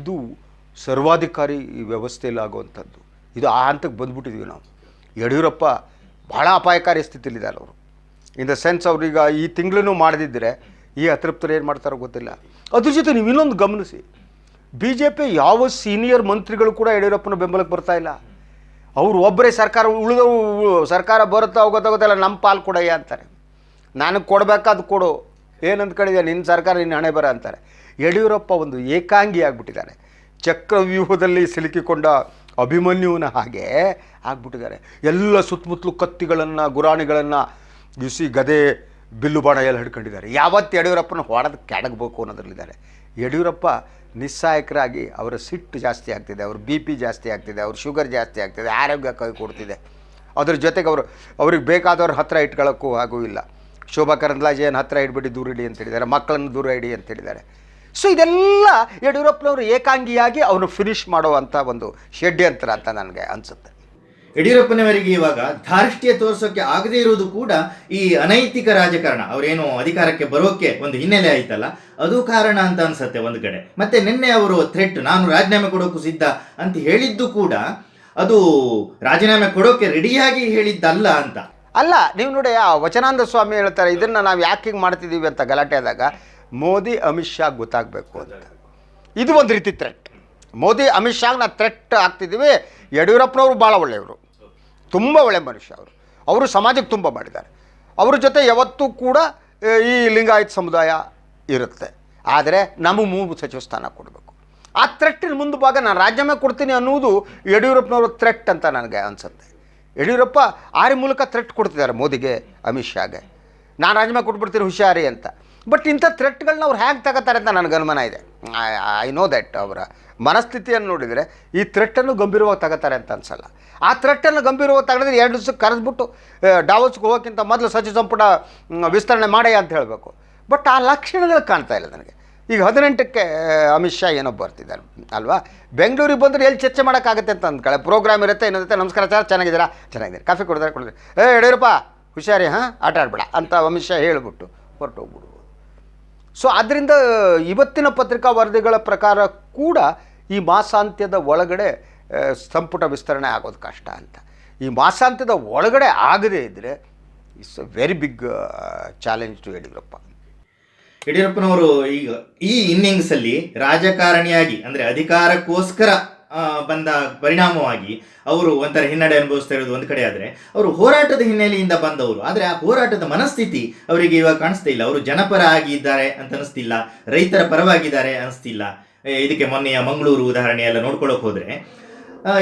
[SPEAKER 2] ಇದು ಸರ್ವಾಧಿಕಾರಿ ಈ ವ್ಯವಸ್ಥೆಯಲ್ಲಿ ಆಗುವಂಥದ್ದು. ಇದು ಆ ಹಂತಕ್ಕೆ ಬಂದ್ಬಿಟ್ಟಿದ್ದೀವಿ ನಾವು. ಯಡಿಯೂರಪ್ಪ ಭಾಳ ಅಪಾಯಕಾರಿ ಸ್ಥಿತಿಯಲ್ಲಿದ್ದಾರೆ ಅವರು. ಇನ್ ದ ಸೆನ್ಸ್ ಅವ್ರೀಗ ಈ ತಿಂಗಳೂ ಮಾಡದಿದ್ದರೆ ಈ ಅತೃಪ್ತರು ಏನು ಮಾಡ್ತಾರೋ ಗೊತ್ತಿಲ್ಲ. ಅದ್ರ ಜೊತೆ ನೀವು ಇನ್ನೊಂದು ಗಮನಿಸಿ. ಬಿ ಜೆ ಪಿ ಯಾವ ಸೀನಿಯರ್ ಮಂತ್ರಿಗಳು ಕೂಡ ಯಡಿಯೂರಪ್ಪನ ಬೆಂಬಲಕ್ಕೆ ಬರ್ತಾ ಇಲ್ಲ. ಅವರು ಒಬ್ಬರೇ ಸರ್ಕಾರ ಉಳಿದವು ಸರ್ಕಾರ ಬರುತ್ತಾ ಹೋಗೋತಾ ಗೊತ್ತಿಲ್ಲ ನಮ್ಮ ಪಾಲು ಕೊಡಯ್ಯ ಅಂತಾರೆ. ನನಗೆ ಕೊಡಬೇಕಾದ್ ಕೊಡು. ಏನಂತ ಕಡಿದೆ ನಿನ್ನ ಸರ್ಕಾರ ನಿನ್ನ ಹಣೆ ಬರ ಅಂತಾರೆ. ಯಡಿಯೂರಪ್ಪ ಒಂದು ಏಕಾಂಗಿ ಆಗಿಬಿಟ್ಟಿದ್ದಾರೆ. ಚಕ್ರವ್ಯೂಹದಲ್ಲಿ ಸಿಲುಕಿಕೊಂಡ ಅಭಿಮನ್ಯುವಿನ ಹಾಗೆ ಆಗ್ಬಿಟ್ಟಿದ್ದಾರೆ. ಎಲ್ಲ ಸುತ್ತಮುತ್ತಲು ಕತ್ತಿಗಳನ್ನು, ಗುರಾಣಿಗಳನ್ನು ಬಿಸಿ ಗದೆ ಬಿಲ್ಲು ಬಾಣ ಎಲ್ಲ ಹಿಡ್ಕೊಂಡಿದ್ದಾರೆ. ಯಾವತ್ತು ಯಡಿಯೂರಪ್ಪನ ಹೊಡೆದು ಕೆಡಗಬೇಕು ಅನ್ನೋದ್ರಲ್ಲಿದ್ದಾರೆ. ಯಡಿಯೂರಪ್ಪ ನಿಸ್ಸಹಾಯಕರಾಗಿ ಅವರ ಸಿಟ್ಟು ಜಾಸ್ತಿ ಆಗ್ತಿದೆ, ಅವ್ರ ಬಿ ಪಿ ಜಾಸ್ತಿ ಆಗ್ತಿದೆ, ಅವ್ರ ಶುಗರ್ ಜಾಸ್ತಿ ಆಗ್ತಿದೆ, ಆರೋಗ್ಯ ಕೈ ಕೊಡ್ತಿದೆ. ಅದ್ರ ಜೊತೆಗೆ ಅವರು, ಅವ್ರಿಗೆ ಬೇಕಾದವ್ರ ಹತ್ತಿರ ಇಟ್ಕೊಳ್ಳೋಕ್ಕೂ ಆಗೂ ಇಲ್ಲ. ಶೋಭಾ ಕರಂದ್ಲಾಜೆ ಏನು ಹತ್ತಿರ ಇಟ್ಬಿಟ್ಟು ದೂರ ಇಡಿ ಅಂತ ಹೇಳಿದ್ದಾರೆ. ಮಕ್ಕಳನ್ನು ದೂರ ಇಡಿ ಅಂತ ಹೇಳಿದ್ದಾರೆ. ಸೊ ಇದೆಲ್ಲ ಯಡಿಯೂರಪ್ಪನವರು ಏಕಾಂಗಿಯಾಗಿ ಅವನು ಫಿನಿಶ್ ಮಾಡುವಂಥ ಒಂದು ಷಡ್ಯಂತ್ರ ಅಂತ ನನಗೆ ಅನಿಸುತ್ತೆ.
[SPEAKER 1] ಯಡಿಯೂರಪ್ಪನವರಿಗೆ ಇವಾಗ ಧಾರ್ಷ್ಟ್ಯ ತೋರಿಸೋಕೆ ಆಗದೇ ಇರುವುದು ಕೂಡ ಈ ಅನೈತಿಕ ರಾಜಕಾರಣ. ಅವರೇನು ಅಧಿಕಾರಕ್ಕೆ ಬರೋಕೆ ಒಂದು ಹಿನ್ನೆಲೆ ಆಯ್ತಲ್ಲ, ಅದು ಕಾರಣ ಅಂತ ಅನ್ಸತ್ತೆ ಒಂದು ಕಡೆ. ಮತ್ತೆ ನಿನ್ನೆ ಅವರು ಥ್ರೆಟ್ ನಾನು ರಾಜೀನಾಮೆ ಕೊಡೋಕು ಸಿದ್ಧ ಅಂತ ಹೇಳಿದ್ದು ಕೂಡ ಅದು ರಾಜೀನಾಮೆ ಕೊಡೋಕೆ ರೆಡಿಯಾಗಿ ಹೇಳಿದ್ದಲ್ಲ ಅಂತ.
[SPEAKER 2] ಅಲ್ಲ, ನೀವು ನೋಡಿ, ಆ ವಚನಾನಂದ ಸ್ವಾಮಿ ಹೇಳ್ತಾರೆ, ಇದನ್ನು ನಾವು ಯಾಕೆ ಹಿಂಗೆ ಮಾಡ್ತಿದ್ದೀವಿ ಅಂತ ಗಲಾಟೆ ಆದಾಗ, ಮೋದಿ, ಅಮಿತ್ ಶಾ ಗೊತ್ತಾಗಬೇಕು ಅಂತ. ಇದು ಒಂದು ರೀತಿ ಥ್ರೆಟ್ ಮೋದಿ, ಅಮಿತ್ ಶಾಗ್ ನಾವು ಥ್ರೆಟ್ ಆಗ್ತಿದ್ದೀವಿ ಯಡಿಯೂರಪ್ಪನವರು ಭಾಳ ಒಳ್ಳೆಯವರು. ತುಂಬ ಒಳ್ಳೆ ಮನುಷ್ಯ ಅವರು. ಅವರು ಸಮಾಜಕ್ಕೆ ತುಂಬ ಮಾಡಿದ್ದಾರೆ. ಅವ್ರ ಜೊತೆ ಯಾವತ್ತೂ ಕೂಡ ಈ ಲಿಂಗಾಯತ್ ಸಮುದಾಯ ಇರುತ್ತೆ. ಆದರೆ ನಮಗೆ ಮೂರು ಸಚಿವ ಸ್ಥಾನ ಕೊಡಬೇಕು. ಆ ಥ್ರೆಟ್ಟಿನ ಮುಂದೆ ಭಾಗ ನಾನು ರಾಜ್ಯಮೆ ಕೊಡ್ತೀನಿ ಅನ್ನುವುದು ಯಡಿಯೂರಪ್ಪನವ್ರ ಥ್ರೆಟ್ ಅಂತ ನನಗೆ ಅನಿಸುತ್ತೆ. ಯಡಿಯೂರಪ್ಪ ಆರಿ ಮೂಲಕ ಥ್ರೆಟ್ ಕೊಡ್ತಿದ್ದಾರೆ ಮೋದಿಗೆ, ಅಮಿತ್ ಶಾಗೆ. ನಾನು ರಾಜೀನಾಮೆ ಕೊಟ್ಬಿಡ್ತೀನಿ ಹುಷಾರಿ ಅಂತ. ಬಟ್ ಇಂಥ ಥ್ರೆಟ್ಗಳನ್ನ ಅವ್ರು ಹ್ಯಾಂಗೆ ತಗೋತಾರೆ ಅಂತ ನನಗೆ ಅನುಮಾನ ಇದೆ. ಐ ನೋ ದ್ಯಾಟ್ ಅವರ ಮನಸ್ಥಿತಿಯನ್ನು ನೋಡಿದರೆ ಈ ಥ್ರೆಟ್ಟನ್ನು ಗಂಭೀರವಾಗಿ ತಗೋತಾರೆ ಅಂತ ಅನ್ಸಲ್ಲ. ಆ ಥ್ರೆಟ್ಟನ್ನು ಗಂಭೀರವಾಗಿ ತಗೊಂಡಿದ್ರೆ ಎರಡು ದಿವಸಕ್ಕೆ ಕರೆದ್ಬಿಟ್ಟು ಡಾವೋಸ್ಗೆ ಹೋಗೋಕ್ಕಿಂತ ಮೊದಲು ಸಚಿವ ಸಂಪುಟ ವಿಸ್ತರಣೆ ಮಾಡಿ ಅಂತ ಹೇಳಬೇಕು. ಬಟ್ ಆ ಲಕ್ಷಣಗಳು ಕಾಣ್ತಾ ಇಲ್ಲ ನನಗೆ. ಈಗ ಹದಿನೆಂಟಕ್ಕೆ ಅಮಿತ್ ಶಾ ಏನೋ ಬರ್ತಿದ್ದಾರೆ, ಅಲ್ವಾ? ಬೆಂಗಳೂರಿಗೆ ಬಂದರೆ ಎಲ್ಲಿ ಚರ್ಚೆ ಮಾಡೋಕ್ಕಾಗತ್ತೆ ಅಂತ ಅಂದ್ಕೊಳ್ಳೆ ಪ್ರೋಗ್ರಾಮ್ ಇರುತ್ತೆ ಏನಿರುತ್ತೆ ನಮಸ್ಕಾರ, ಸರ್, ಚೆನ್ನಾಗಿದ್ದೀರಾ? ಚೆನ್ನಾಗಿದ್ದೀರಿ? ಕಾಫಿ ಕುಡಿದ್ರೆ ಕೊಡಿದ್ರೆ. ಏ, ಯಡಿಯೂರಪ್ಪ, ಹುಷಾರಿ, ಹಾಂ? ಆಟ ಆಡಬೇಡ ಅಂತ ಅಮಿತ್ ಶಾ ಹೇಳಿಬಿಟ್ಟು ಹೊರಟೋಗ್ಬಿಡ್ಬೋದು ಸೊ ಆದ್ದರಿಂದ ಇವತ್ತಿನ ಪತ್ರಿಕಾ ವರದಿಗಳ ಪ್ರಕಾರ ಕೂಡ ಈ ಮಾಸಾಂತ್ಯದ ಒಳಗಡೆ ಸಂಪುಟ ವಿಸ್ತರಣೆ ಆಗೋದು ಕಷ್ಟ ಅಂತ. ಈ ಮಾಸಾಂತ್ಯದ ಒಳಗಡೆ ಆಗದೇ ಇದ್ದರೆ it's a very big challenge to Yediyurappa.
[SPEAKER 1] ಯಡಿಯೂರಪ್ಪನವರು ಈಗ, ಈ ಇನ್ನಿಂಗ್ಸಲ್ಲಿ ರಾಜಕಾರಣಿಯಾಗಿ, ಅಂದರೆ ಅಧಿಕಾರಕ್ಕೋಸ್ಕರ ಬಂದ ಪರಿಣಾಮವಾಗಿ ಅವರು ಒಂಥರ ಹಿನ್ನಡೆ ಅನುಭವಿಸ್ತಾ ಇರೋದು ಒಂದು ಕಡೆ ಆದರೆ, ಅವರು ಹೋರಾಟದ ಹಿನ್ನೆಲೆಯಿಂದ ಬಂದವರು. ಆದರೆ ಆ ಹೋರಾಟದ ಮನಸ್ಥಿತಿ ಅವರಿಗೆ ಇವಾಗ ಕಾಣಿಸ್ತಾ ಇಲ್ಲ. ಅವರು ಜನಪರ ಆಗಿದ್ದಾರೆ ಅಂತ ಅನಿಸ್ತಿಲ್ಲ. ರೈತರ ಪರವಾಗಿದ್ದಾರೆ ಅನಿಸ್ತಿಲ್ಲ. ಇದಕ್ಕೆ ಮೊನ್ನೆಯ ಮಂಗಳೂರು ಉದಾಹರಣೆ ಎಲ್ಲ ನೋಡ್ಕೊಳ್ಳೋಕೆ ಹೋದ್ರೆ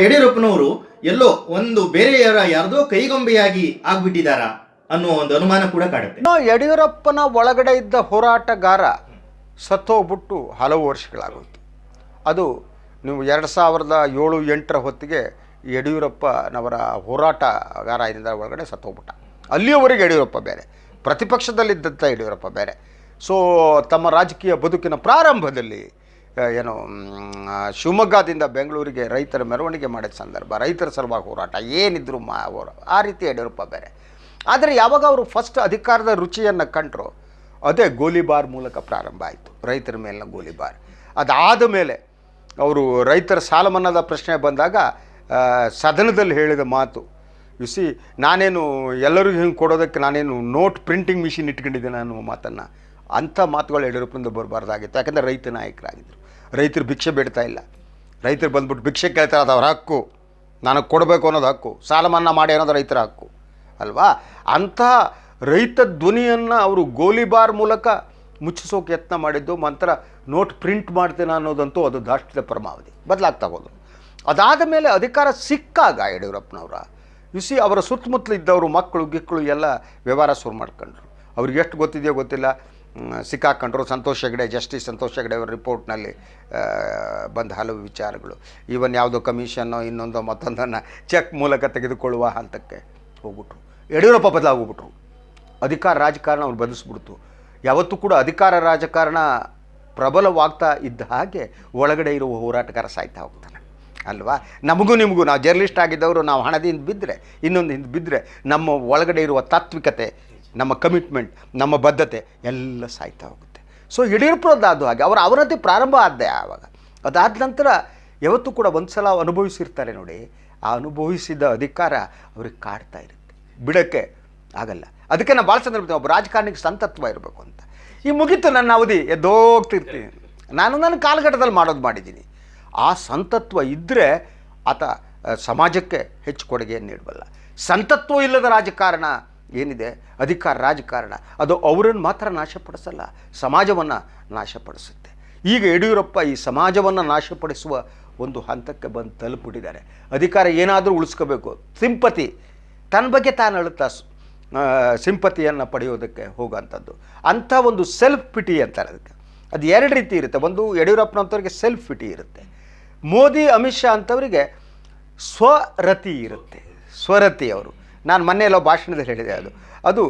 [SPEAKER 1] ಯಡಿಯೂರಪ್ಪನವರು ಎಲ್ಲೋ ಒಂದು ಬೇರೆಯವರ ಯಾರ್ದೋ ಕೈಗೊಂಬೆಯಾಗಿ ಆಗ್ಬಿಟ್ಟಿದಾರ ಅನ್ನೋ ಒಂದು ಅನುಮಾನ ಕೂಡ ಕಾಡುತ್ತೆ.
[SPEAKER 2] ಯಡಿಯೂರಪ್ಪನ ಒಳಗಡೆ ಇದ್ದ ಹೋರಾಟಗಾರ ಸತ್ತೋಗ್ಬಿಟ್ಟು ಹಲವು ವರ್ಷಗಳಾಗೋಯ್ತು. ಅದು ನೀವು ಎರಡು ಸಾವಿರದ ಏಳು, ಎಂಟರ ಹೊತ್ತಿಗೆ ಯಡಿಯೂರಪ್ಪನವರ ಹೋರಾಟಗಾರ ಇದರಿಂದ ಒಳಗಡೆ ಸತ್ತೋಗ್ಬಿಟ್ಟ ಅಲ್ಲಿಯವರೆಗೆ ಯಡಿಯೂರಪ್ಪ ಬೇರೆ, ಪ್ರತಿಪಕ್ಷದಲ್ಲಿದ್ದಂಥ ಯಡಿಯೂರಪ್ಪ ಬೇರೆ. ಸೊ ತಮ್ಮ ರಾಜಕೀಯ ಬದುಕಿನ ಪ್ರಾರಂಭದಲ್ಲಿ ಏನು ಶಿವಮೊಗ್ಗದಿಂದ ಬೆಂಗಳೂರಿಗೆ ರೈತರ ಮೆರವಣಿಗೆ ಮಾಡಿದ ಸಂದರ್ಭ, ರೈತರ ಸಲುವಾಗಿ ಹೋರಾಟ, ಏನಿದ್ರು ಮಾ ಆ ರೀತಿ ಯಡಿಯೂರಪ್ಪ ಬೇರೆ. ಆದರೆ ಯಾವಾಗ ಅವರು ಫಸ್ಟ್ ಅಧಿಕಾರದ ರುಚಿಯನ್ನು ಕಂಡ್ರು, ಅದೇ ಗೋಲಿಬಾರ್ ಮೂಲಕ ಪ್ರಾರಂಭ ಆಯಿತು, ರೈತರ ಮೇಲಿನ ಗೋಲಿಬಾರ್ ಅದಾದ ಮೇಲೆ ಅವರು ರೈತರ ಸಾಲ ಮನ್ನಾದ ಪ್ರಶ್ನೆ ಬಂದಾಗ ಸದನದಲ್ಲಿ ಹೇಳಿದ ಮಾತು ಸಿ ನಾನೇನು ಎಲ್ಲರಿಗೂ ಹಿಂಗೆ ಕೊಡೋದಕ್ಕೆ ನಾನೇನು ನೋಟ್ ಪ್ರಿಂಟಿಂಗ್ ಮಿಷಿನ್ ಇಟ್ಕೊಂಡಿದ್ದೇನೆ ಅನ್ನುವ ಮಾತನ್ನು ಅಂಥ ಮಾತುಗಳು ಯಡಿಯೂರಪ್ಪನಿಂದ ಬರಬಾರ್ದಾಗಿತ್ತು. ಯಾಕಂದರೆ ರೈತ ನಾಯಕರಾಗಿದ್ದರು ರೈತರು ಭಿಕ್ಷೆ ಬಿಡ್ತಾ ಇಲ್ಲ. ರೈತರು ಬಂದ್ಬಿಟ್ಟು ಭಿಕ್ಷೆ ಕೇಳ್ತಾರೆ, ಅದು ಅವ್ರ ಹಕ್ಕು. ನನಗೆ ಕೊಡಬೇಕು ಅನ್ನೋದು ಹಕ್ಕು. ಸಾಲ ಮನ್ನಾ ಮಾಡಿ ಅನ್ನೋದು ರೈತರ ಹಕ್ಕು. ಅಲ್ವಾ? ಅಂಥ ರೈತ ಧ್ವನಿಯನ್ನು ಅವರು ಗೋಲಿಬಾರ್ ಮೂಲಕ ಮುಚ್ಚಿಸೋಕೆ ಯತ್ನ ಮಾಡಿದ್ದು ನಂತರ ನೋಟ್ ಪ್ರಿಂಟ್ ಮಾಡ್ತೇನೆ ಅನ್ನೋದಂತೂ ಅದು ದಾಷ್ಟ್ಯದ ಪರಮಾವಧಿ. ಬದಲಾಗ್ತಾ ಹೋದರು ಅದಾದ ಮೇಲೆ ಅಧಿಕಾರ ಸಿಕ್ಕಾಗ ಯಡಿಯೂರಪ್ಪನವರ. ಸಿ ಅವರ ಸುತ್ತಮುತ್ತಲಿದ್ದವರು ಮಕ್ಕಳು, ಗಿಕ್ಕಳು ಎಲ್ಲ ವ್ಯವಹಾರ ಶುರು ಮಾಡ್ಕೊಂಡ್ರು. ಅವ್ರಿಗೆ ಎಷ್ಟು ಗೊತ್ತಿದೆಯೋ ಗೊತ್ತಿಲ್ಲ. ಸಿಕ್ಕಾಕೊಂಡ್ರು ಸಂತೋಷ್ ಹೆಗ್ಡೆ, ಜಸ್ಟಿಸ್ ಸಂತೋಷ್ ಹೆಗ್ಡೆ ಅವರ ರಿಪೋರ್ಟ್ನಲ್ಲಿ ಬಂದ ಹಲವು ವಿಚಾರಗಳು. ಈವನ್ ಯಾವುದೋ ಕಮಿಷನ್ನೋ ಇನ್ನೊಂದು ಮತ್ತೊಂದನ್ನು ಚೆಕ್ ಮೂಲಕ ತೆಗೆದುಕೊಳ್ಳುವ ಹಂತಕ್ಕೆ ಹೋಗ್ಬಿಟ್ರು. ಯಡಿಯೂರಪ್ಪ ಬದಲಾಗೋಗ್ಬಿಟ್ರು ಅಧಿಕಾರ ರಾಜಕಾರಣ ಅವ್ರು ಬದಲಿಸ್ಬಿಡ್ತು. ಯಾವತ್ತೂ ಕೂಡ ಅಧಿಕಾರ ರಾಜಕಾರಣ ಪ್ರಬಲವಾಗ್ತಾ ಇದ್ದ ಹಾಗೆ ಒಳಗಡೆ ಇರುವ ಹೋರಾಟಗಾರ ಸಾಯ್ತಾ ಹೋಗ್ತಾನೆ. ಅಲ್ವಾ? ನಮಗೂ ನಿಮಗೂ, ನಾವು ಜರ್ನಲಿಸ್ಟ್ ಆಗಿದ್ದವರು, ನಾವು ಹಣದಿಂದ ಬಿದ್ದರೆ ಇನ್ನೊಂದು ಹಿಂದೆ ಬಿದ್ದರೆ ನಮ್ಮ ಒಳಗಡೆ ಇರುವ ತಾತ್ವಿಕತೆ ನಮ್ಮ ಕಮಿಟ್ಮೆಂಟ್ ನಮ್ಮ ಬದ್ಧತೆ ಎಲ್ಲ ಸಾಯ್ತಾ ಹೋಗುತ್ತೆ. ಸೊ ಯಡಿಯೂರಪ್ಪರದ್ದು ಅದು ಹಾಗೆ, ಅವರ ಅವನತಿ ಪ್ರಾರಂಭ ಆದ್ದೆ ಆವಾಗ. ಅದಾದ ನಂತರ ಯಾವತ್ತೂ ಕೂಡ ಒಂದು ಸಲ ಅನುಭವಿಸಿರ್ತಾರೆ ನೋಡಿ, ಆ ಅನುಭವಿಸಿದ ಅಧಿಕಾರ ಅವ್ರಿಗೆ ಕಾಡ್ತಾ ಇರುತ್ತೆ. ಬಿಡೋಕ್ಕೆ ಆಗಲ್ಲ. ಅದಕ್ಕೆ ನಾನು ಭಾಳ ಸಂದರ್ಭ ಒಬ್ಬ ರಾಜಕಾರಣಿಗೆ ಸಂತತ್ವ ಇರಬೇಕು ಅಂತ. ಈ ಮುಗೀತು ನನ್ನ ಅವಧಿ, ಎದ್ದೋಗ್ತಿರ್ತೀನಿ. ನಾನು ನನ್ನ ಕಾಲಘಟ್ಟದಲ್ಲಿ ಮಾಡೋದು ಮಾಡಿದ್ದೀನಿ. ಆ ಸಂತತ್ವ ಇದ್ದರೆ ಆತ ಸಮಾಜಕ್ಕೆ ಹೆಚ್ಚು ಕೊಡುಗೆಯನ್ನು ನೀಡಬಲ್ಲ. ಸಂತತ್ವ ಇಲ್ಲದ ರಾಜಕಾರಣ ಏನಿದೆ? ಅಧಿಕಾರ, ರಾಜಕಾರಣ. ಅದು ಅವರನ್ನು ಮಾತ್ರ ನಾಶಪಡಿಸಲ್ಲ, ಸಮಾಜವನ್ನು ನಾಶಪಡಿಸುತ್ತೆ. ಈಗ ಯಡಿಯೂರಪ್ಪ ಈ ಸಮಾಜವನ್ನು ನಾಶಪಡಿಸುವ ಒಂದು ಹಂತಕ್ಕೆ ಬಂದು ತಲುಪಿಟ್ಟಿದ್ದಾರೆ ಅಧಿಕಾರ ಏನಾದರೂ ಉಳಿಸ್ಕೋಬೇಕು. ಸಿಂಪತಿ, ತನ್ನ ಬಗ್ಗೆ ತಾನು ಅಳುತ್ತಾ ಸಿಂಪತಿಯನ್ನು ಪಡೆಯೋದಕ್ಕೆ ಹೋಗೋಂಥದ್ದು. ಅಂಥ ಒಂದು ಸೆಲ್ಫ್ ಪಿಟಿ ಅಂತಾರೆ ಅದಕ್ಕೆ. ಅದು ಎರಡು ರೀತಿ ಇರುತ್ತೆ. ಒಂದು ಯಡಿಯೂರಪ್ಪನಂಥವ್ರಿಗೆ ಸೆಲ್ಫ್ ಪಿಟಿ ಇರುತ್ತೆ. ಮೋದಿ, ಅಮಿತ್ ಶಾ ಅಂಥವರಿಗೆ ಸ್ವರತಿ ಇರುತ್ತೆ. ಸ್ವರತಿ ಅವರು. ನಾನು ಮೊನ್ನೆ ಎಲ್ಲೋ ಭಾಷಣದಲ್ಲಿ ಹೇಳಿದೆ ಅದು. ಅದು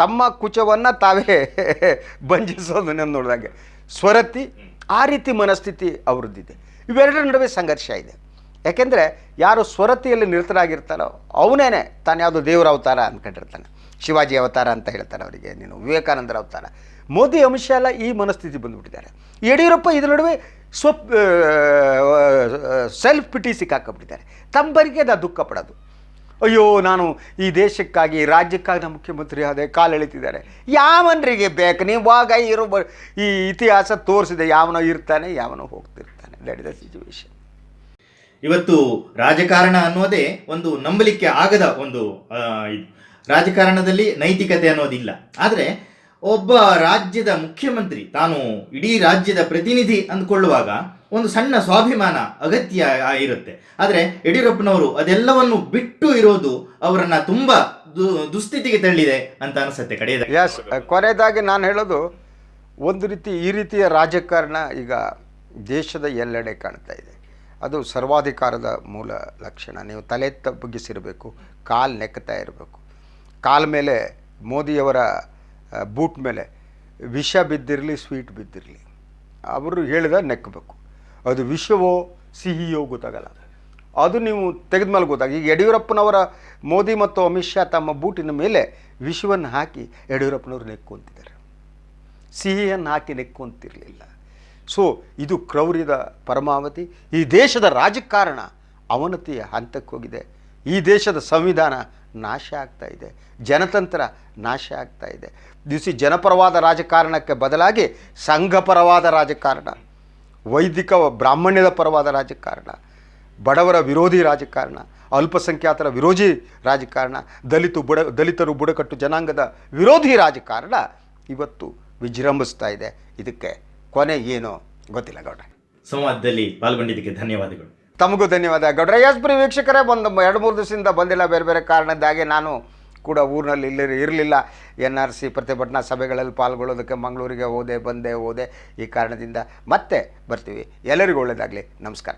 [SPEAKER 2] ತಮ್ಮ ಕುಚವನ್ನು ತಾವೇ ಬಂಜಿಸೋದನ್ನ ನೋಡಿದಾಗೆ ಸ್ವರತಿ, ಆ ರೀತಿ ಮನಸ್ಥಿತಿ ಅವರದ್ದಿದೆ. ಇವೆರಡರ ನಡುವೆ ಸಂಘರ್ಷ ಇದೆ. ಯಾಕೆಂದರೆ ಯಾರು ಸ್ವರತಿಯಲ್ಲಿ ನಿರತರಾಗಿರ್ತಾರೋ ಅವನೇನೆ ತಾನು ಯಾವುದೋ ದೇವರ ಅವತಾರ ಅಂದ್ಕೊಂಡಿರ್ತಾನೆ ಶಿವಾಜಿ ಅವತಾರ ಅಂತ ಹೇಳ್ತಾರೆ ಅವರಿಗೆ, ನೀನು ವಿವೇಕಾನಂದರ ಅವತಾರ. ಮೋದಿ, ಅಮಿತ್ ಎಲ್ಲ ಈ ಮನಸ್ಥಿತಿ ಬಂದುಬಿಟ್ಟಿದ್ದಾರೆ. ಯಡಿಯೂರಪ್ಪ ಇದ್ರ ನಡುವೆ ಸ್ವಪ್ ಸೆಲ್ಫ್ ಪಿಟಿ ಸಿಕ್ಕಾಕೊಂಡ್ಬಿಟ್ಟಿದ್ದಾರೆ ತಮ್ಮ ಬರಿಗೆ ಅದು ದುಃಖ ಪಡೋದು. ಅಯ್ಯೋ, ನಾನು ಈ ದೇಶಕ್ಕಾಗಿ, ರಾಜ್ಯಕ್ಕಾಗಿ ನಮ್ಮ ಮುಖ್ಯಮಂತ್ರಿ ಅದೇ ಕಾಲು ಎಳಿತಿದ್ದಾರೆ. ಯಾವನರಿಗೆ ಬೇಕು? ನೀವಾಗ ಇರೋ ಬ- ಈ ಇತಿಹಾಸ ತೋರಿಸಿದೆ, ಯಾವನೋ ಇರ್ತಾನೆ, ಯಾವನೋ ಹೋಗ್ತಿರ್ತಾನೆ. ದಟ್ ಇಸ್ ದ ಸಿಚುವೇಶನ್
[SPEAKER 1] ಇವತ್ತು ರಾಜಕಾರಣ ಅನ್ನೋದೇ ಒಂದು ನಂಬಲಿಕ್ಕೆ ಆಗದ ಒಂದು ರಾಜಕಾರಣದಲ್ಲಿ ನೈತಿಕತೆ ಅನ್ನೋದಿಲ್ಲ. ಆದರೆ ಒಬ್ಬ ರಾಜ್ಯದ ಮುಖ್ಯಮಂತ್ರಿ, ತಾನು ಇಡೀ ರಾಜ್ಯದ ಪ್ರತಿನಿಧಿ ಅಂದ್ಕೊಳ್ಳುವಾಗ ಒಂದು ಸಣ್ಣ ಸ್ವಾಭಿಮಾನ ಅಗತ್ಯ ಇರುತ್ತೆ. ಆದರೆ ಯಡಿಯೂರಪ್ಪನವರು ಅದೆಲ್ಲವನ್ನು ಬಿಟ್ಟು ಇರೋದು ಅವರನ್ನ ತುಂಬಾ ದುಸ್ಥಿತಿಗೆ ತಳ್ಳಿದೆ ಅಂತ ಅನಿಸುತ್ತೆ ಕಡೆಯದಾಗಿ
[SPEAKER 2] ಎಸ್ ಕೊನೆಯದಾಗಿ ನಾನು ಹೇಳೋದು, ಒಂದು ರೀತಿ ಈ ರೀತಿಯ ರಾಜಕಾರಣ ಈಗ ದೇಶದ ಎಲ್ಲೆಡೆ ಕಾಣ್ತಾ ಇದೆ. ಅದು ಸರ್ವಾಧಿಕಾರದ ಮೂಲ ಲಕ್ಷಣ. ನೀವು ತಲೆ ತಗ್ಗಿಸಿರಬೇಕು ಕಾಲು ನೆಕ್ತಾ ಇರಬೇಕು. ಕಾಲ ಮೇಲೆ ಮೋದಿಯವರ ಬೂಟ್ ಮೇಲೆ. ವಿಷ ಬಿದ್ದಿರಲಿ, ಸ್ವೀಟ್ ಬಿದ್ದಿರಲಿ. ಅವರು ಹೇಳಿದ ನೆಕ್ಕಬೇಕು ಅದು ವಿಷವೋ, ಸಿಹಿಯೋ ಗೊತ್ತಾಗಲ್ಲ ಅದು. ನೀವು ತೆಗೆದ ಮೇಲೆ ಗೊತ್ತಾಗ. ಈಗ ಯಡಿಯೂರಪ್ಪನವರ ಮೋದಿ ಮತ್ತು ಅಮಿತ್ ಶಾ ತಮ್ಮ ಬೂಟಿನ ಮೇಲೆ ವಿಷವನ್ನು ಹಾಕಿ ಯಡಿಯೂರಪ್ಪನವರು ನೆಕ್ಕೊಂತಿದ್ದಾರೆ ಸಿಹಿಯನ್ನು ಹಾಕಿ ನೆಕ್ಕೊಂತಿರಲಿಲ್ಲ ಸೊ, ಇದು ಕ್ರೌರ್ಯದ ಪರಮಾವಧಿ. ಈ ದೇಶದ ರಾಜಕಾರಣ ಅವನತಿಯ ಹಂತಕ್ಕೆ ಹೋಗಿದೆ. ಈ ದೇಶದ ಸಂವಿಧಾನ ನಾಶ ಆಗ್ತಾ ಇದೆ. ಜನತಂತ್ರ ನಾಶ ಆಗ್ತಾ ಇದೆ. ದಿವಸಿ ಜನಪರವಾದ ರಾಜಕಾರಣಕ್ಕೆ ಬದಲಾಗಿ ಸಂಘಪರವಾದ ರಾಜಕಾರಣ ವೈದಿಕ ಬ್ರಾಹ್ಮಣ್ಯದ ಪರವಾದ ರಾಜಕಾರಣ ಬಡವರ ವಿರೋಧಿ ರಾಜಕಾರಣ ಅಲ್ಪಸಂಖ್ಯಾತರ ವಿರೋಧಿ ರಾಜಕಾರಣ ದಲಿತು ಬುಡ ದಲಿತರು ಬುಡಕಟ್ಟು ಜನಾಂಗದ ವಿರೋಧಿ ರಾಜಕಾರಣ ಇವತ್ತು ವಿಜೃಂಭಿಸ್ತಾ ಇದೆ. ಇದಕ್ಕೆ ಕೊನೆ ಏನೋ ಗೊತ್ತಿಲ್ಲ ಗೌಡ್ರೆ.
[SPEAKER 1] ಸಂವಾದದಲ್ಲಿ ಪಾಲ್ಗೊಂಡಿದ್ದಕ್ಕೆ ಧನ್ಯವಾದಗಳು.
[SPEAKER 2] ತಮಗೂ ಧನ್ಯವಾದ ಗೌಡ್ರೆ. ಎಸ್ ವೀಕ್ಷಕರೇ ಒಂದು ಎರಡು ಮೂರು ದಿವಸದಿಂದ ಬಂದಿಲ್ಲ ಬೇರೆ ಬೇರೆ ಕಾರಣದ್ದಾಗೆ ನಾನು ಕೂಡ ಊರಿನಲ್ಲಿ ಇಲ್ಲಿ ಇರಲಿಲ್ಲ. ಎನ್ ಆರ್ ಸಿ ಪ್ರತಿಭಟನಾ ಸಭೆಗಳಲ್ಲಿ ಪಾಲ್ಗೊಳ್ಳೋದಕ್ಕೆ ಮಂಗಳೂರಿಗೆ ಹೋದೆ, ಬಂದೆ, ಹೋದೆ ಈ ಕಾರಣದಿಂದ ಮತ್ತೆ ಬರ್ತೀವಿ. ಎಲ್ಲರಿಗೂ ಒಳ್ಳೆಯದಾಗಲಿ ನಮಸ್ಕಾರ.